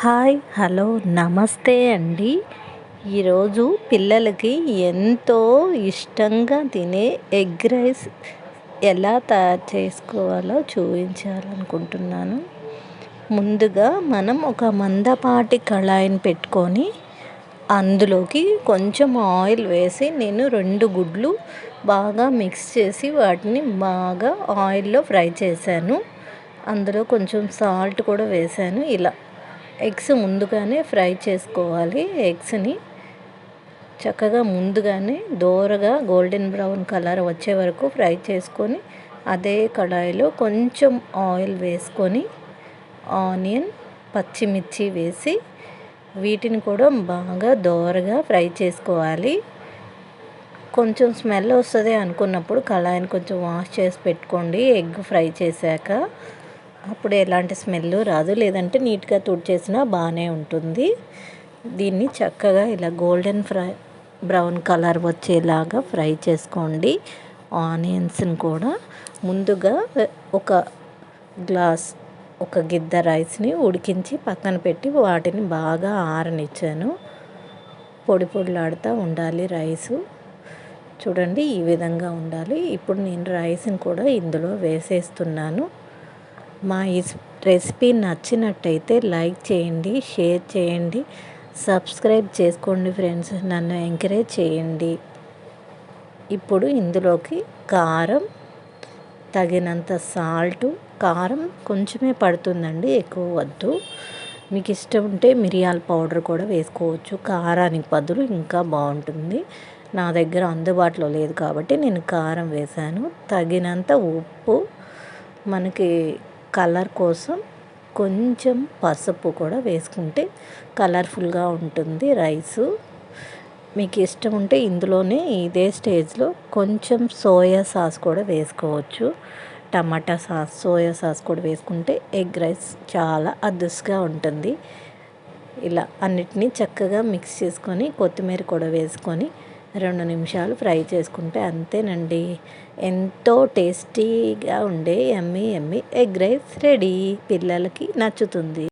Hi hello నమస్తే అండి. ఈరోజు పిల్లలకి ఎంతో ఇష్టంగా తినే ఎగ్ రైస్ ఎలా తయారు చేసుకోవాలో చూపించాలనుకుంటున్నాను. ముందుగా మనం ఒక మందపాటి కళాయిని పెట్టుకొని అందులోకి కొంచెం ఆయిల్ వేసి నేను రెండు గుడ్లు బాగా మిక్స్ చేసి వాటిని బాగా ఆయిల్లో ఫ్రై చేశాను. అందులో కొంచెం సాల్ట్ కూడా వేశాను. ఇలా ఎగ్స్ ముందుగానే ఫ్రై చేసుకోవాలి. ఎగ్స్ని చక్కగా ముందుగానే దోరగా గోల్డెన్ బ్రౌన్ కలర్ వచ్చే వరకు ఫ్రై చేసుకొని అదే కడాయిలో కొంచెం ఆయిల్ వేసుకొని ఆనియన్ పచ్చిమిర్చి వేసి వీటిని కూడా బాగా దోరగా ఫ్రై చేసుకోవాలి. కొంచెం స్మెల్ వస్తుంది అనుకున్నప్పుడు కళాయిని కొంచెం వాష్ చేసి పెట్టుకోండి. ఎగ్ ఫ్రై చేశాక అప్పుడు ఎలాంటి స్మెల్ రాదు. లేదంటే నీట్గా తుడిచేసినా బాగానే ఉంటుంది. దీన్ని చక్కగా ఇలా గోల్డెన్ ఫ్రై బ్రౌన్ కలర్ వచ్చేలాగా ఫ్రై చేసుకోండి. ఆనియన్స్ని కూడా ముందుగా ఒక గ్లాస్ ఒక గిద్ద రైస్ని ఉడికించి పక్కన పెట్టి వాటిని బాగా ఆరనిచ్చాను. పొడి పొడిలాడుతూ ఉండాలి రైసు. చూడండి ఈ విధంగా ఉండాలి. ఇప్పుడు నేను రైస్ని కూడా ఇందులో వేసేస్తున్నాను. మా ఈ రెసిపీ నచ్చినట్టయితే లైక్ చేయండి షేర్ చేయండి సబ్స్క్రైబ్ చేసుకోండి ఫ్రెండ్స్ నన్ను ఎంకరేజ్ చేయండి. ఇప్పుడు ఇందులోకి కారం తగినంత సాల్టు కారం కొంచెమే పడుతుందండి ఎక్కువ వద్దు. మీకు ఇష్టం ఉంటే మిరియాల పౌడర్ కూడా వేసుకోవచ్చు కారానికి బదులు ఇంకా బాగుంటుంది. నా దగ్గర అందుబాటులో లేదు కాబట్టి నేను కారం వేశాను. తగినంత ఉప్పు మనకి కలర్ కోసం కొంచెం పసుపు కూడా వేసుకుంటే కలర్ఫుల్గా ఉంటుంది రైసు. మీకు ఇష్టం ఉంటే ఇందులోనే ఇదే స్టేజ్లో కొంచెం సోయా సాస్ కూడా వేసుకోవచ్చు. టమాటా సాస్ సోయా సాస్ కూడా వేసుకుంటే ఎగ్ రైస్ చాలా అదుసుగా ఉంటుంది. ఇలా అన్నిటినీ చక్కగా మిక్స్ చేసుకొని కొత్తిమీర కూడా వేసుకొని రెండు నిమిషాలు ఫ్రై చేసుకుంటే అంతేనండి. ఎంతో టేస్టీగా ఉండే yummy yummy egg rice ready. పిల్లలకి నచ్చుతుంది.